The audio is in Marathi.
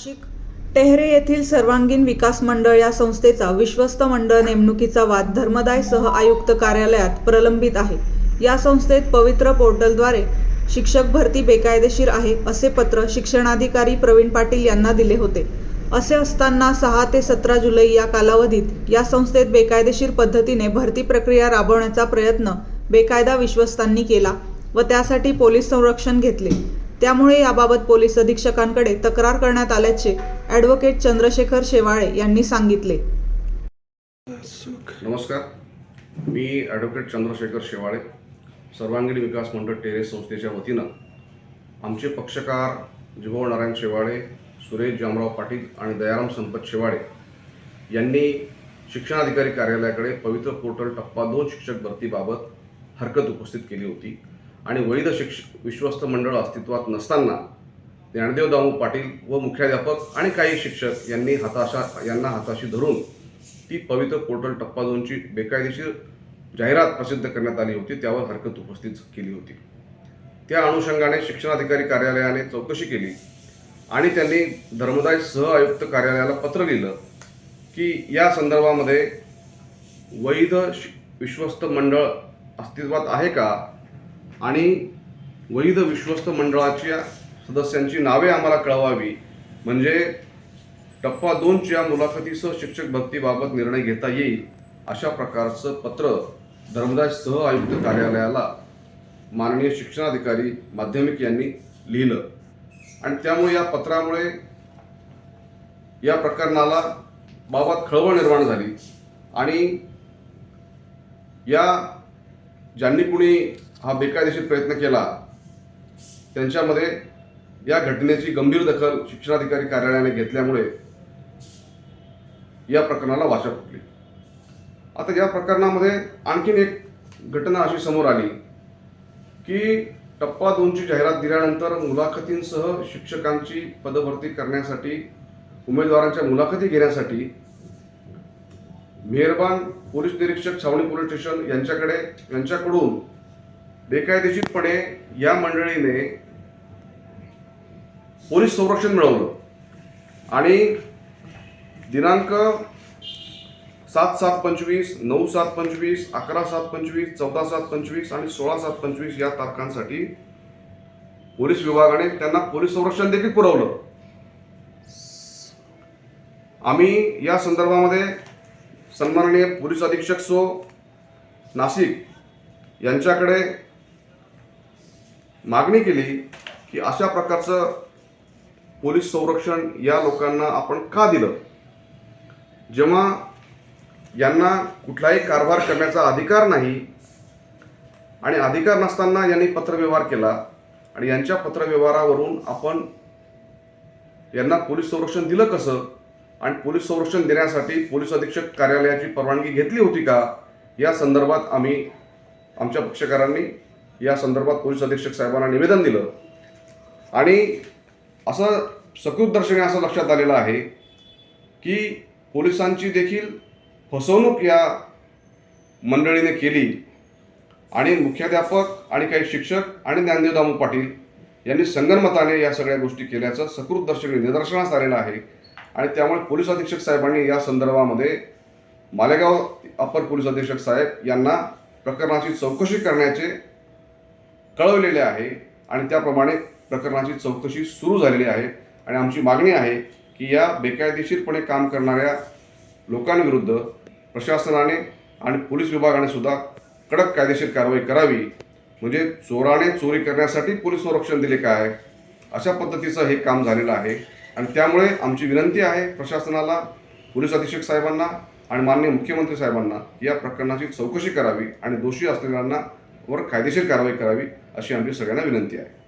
नाशिक. टेहरे येथील सर्वांगीण विकास मंडळ या संस्थेचा विश्वस्त मंडळ नेमणुकीचा वाद धर्मदाय सह आयुक्त कार्यालयात प्रलंबित आहे. या संस्थेत पवित्र पोर्टलद्वारे शिक्षक भरती बेकायदेशीर आहे असे पत्र शिक्षणाधिकारी प्रवीण पाटील यांना दिले होते. असे असताना सहा ते सतरा जुलै या कालावधीत या संस्थेत बेकायदेशीर पद्धतीने भरती प्रक्रिया राबवण्याचा प्रयत्न बेकायदा विश्वस्तांनी केला व त्यासाठी पोलीस संरक्षण घेतले. त्यामुळे याबाबत पोलीस अधीक्षकांकडे तक्रार करण्यात आल्याचे ॲडव्होकेट चंद्रशेखर शेवाळे यांनी सांगितले. नमस्कार. मी ॲडव्होकेट चंद्रशेखर शेवाळे सर्वांगीण विकास मंडळ टेरेस संस्थेच्या वतीनं आमचे पक्षकार जिभाऊ नारायण शेवाळे सुरेश जामराव पाटील आणि दयाराम संपत शेवाळे यांनी शिक्षणाधिकारी कार्यालयाकडे पवित्र पोर्टल टप्पा दोन शिक्षक भरतीबाबत हरकत उपस्थित केली होती. आणि वैध शिक्ष विश्वस्त मंडळ अस्तित्वात नसताना ज्ञानदेव दामू पाटील व मुख्याध्यापक आणि काही शिक्षक यांनी हाताशा यांना हाताशी धरून ती पवित्र पोर्टल टप्पा दोनची बेकायदेशीर जाहिरात प्रसिद्ध करण्यात आली होती त्यावर हरकत उपस्थित केली होती. त्या अनुषंगाने शिक्षणाधिकारी कार्यालयाने चौकशी केली आणि त्यांनी धर्मदाय सह आयुक्त कार्यालयाला पत्र लिहिलं की या संदर्भामध्ये वैध शि- विश्वस्त मंडळ अस्तित्वात आहे का? आणि वैध विश्वस्त मंडळाच्या सदस्यांची नावे आम्हाला कळवावी. म्हणजे टप्पा दोनच्या मुलाखतीसह शिक्षक भरतीबाबत निर्णय घेता येईल अशा प्रकारचं पत्र धर्मदास सह आयुक्त कार्यालयाला माननीय शिक्षणाधिकारी माध्यमिक यांनी लिहिलं. आणि त्यामुळे या पत्रामुळे या प्रकरणाला बाबत खळबळ निर्माण झाली. आणि या ज्यांनी कुणी हा बेकायदेशीर प्रयत्न केला त्यांच्यामध्ये या घटनेची गंभीर दखल शिक्षणाधिकारी कार्यालयाने घेतल्यामुळे या प्रकरणाला वाचा फुटली. आता या प्रकरणामध्ये आणखीन एक घटना अशी समोर आली की टप्पा दोनची जाहिरात दिल्यानंतर मुलाखतींसह शिक्षकांची पदभरती करण्यासाठी उमेदवारांच्या मुलाखती घेण्यासाठी मेहरबान पोलीस निरीक्षक छावणी पोलीस स्टेशन यांच्याकडे यांच्याकडून बेकायदेशीरपणे या मंडळीने पोलीस संरक्षण मिळवलं. आणि दिनांक सात सात पंचवीस नऊ सात पंचवीस अकरा सात पंचवीस चौदा सात पंचवीस आणि सोळा सात पंचवीस या तारखांसाठी पोलीस विभागाने त्यांना पोलीस संरक्षण देखील पुरवलं. आम्ही या संदर्भामध्ये सन्माननीय पोलीस अधीक्षक सो नाशिक यांच्याकडे मागणी केली की अशा प्रकारचं पोलीस संरक्षण या लोकांना आपण का दिलं? जेव्हा यांना कुठलाही कारभार करण्याचा अधिकार नाही आणि अधिकार नसताना यांनी पत्रव्यवहार केला आणि यांच्या पत्रव्यवहारावरून आपण यांना पोलीस संरक्षण दिलं कसं? आणि पोलीस संरक्षण देण्यासाठी पोलीस अधीक्षक कार्यालयाची परवानगी घेतली होती का? या संदर्भात आम्ही आमच्या पक्षकारांनी या संदर्भात पोलीस अधीक्षक साहेबांना निवेदन दिलं. आणि असं सकृत दर्शनी असं लक्षात आलेलं आहे की पोलिसांची देखील फसवणूक या मंडळीने केली. आणि मुख्याध्यापक आणि काही शिक्षक आणि ज्ञानदेव दामू पाटील यांनी संगनमताने या सगळ्या गोष्टी केल्याचं सकृत दर्शनी निदर्शनास आलेलं आहे. आणि त्यामुळे पोलीस अधीक्षक साहेबांनी या संदर्भामध्ये मालेगाव अपर पोलीस अधीक्षक साहेब यांना प्रकरणाची चौकशी करण्याचे कळवलेले आहे आणि त्याप्रमाणे प्रकरणाची चौकशी सुरू झालेली आहे. आणि आमची मागणी आहे की या बेकायदेशीरपणे काम करणाऱ्या लोकांविरुद्ध प्रशासनाने आणि पोलीस विभागाने सुद्धा कडक कायदेशीर कारवाई करावी. म्हणजे चोराने चोरी करण्यासाठी पोलीस संरक्षण दिले काय? अशा पद्धतीचं हे काम झालेलं आहे. आणि त्यामुळे आमची विनंती आहे प्रशासनाला पोलीस अधीक्षक साहेबांना आणि माननीय मुख्यमंत्री साहेबांना या प्रकरणाची चौकशी करावी आणि दोषी असलेल्यांना वर कायदेशीर कारवाई करावी. अशी आमची सगळ्यांना विनंती आहे.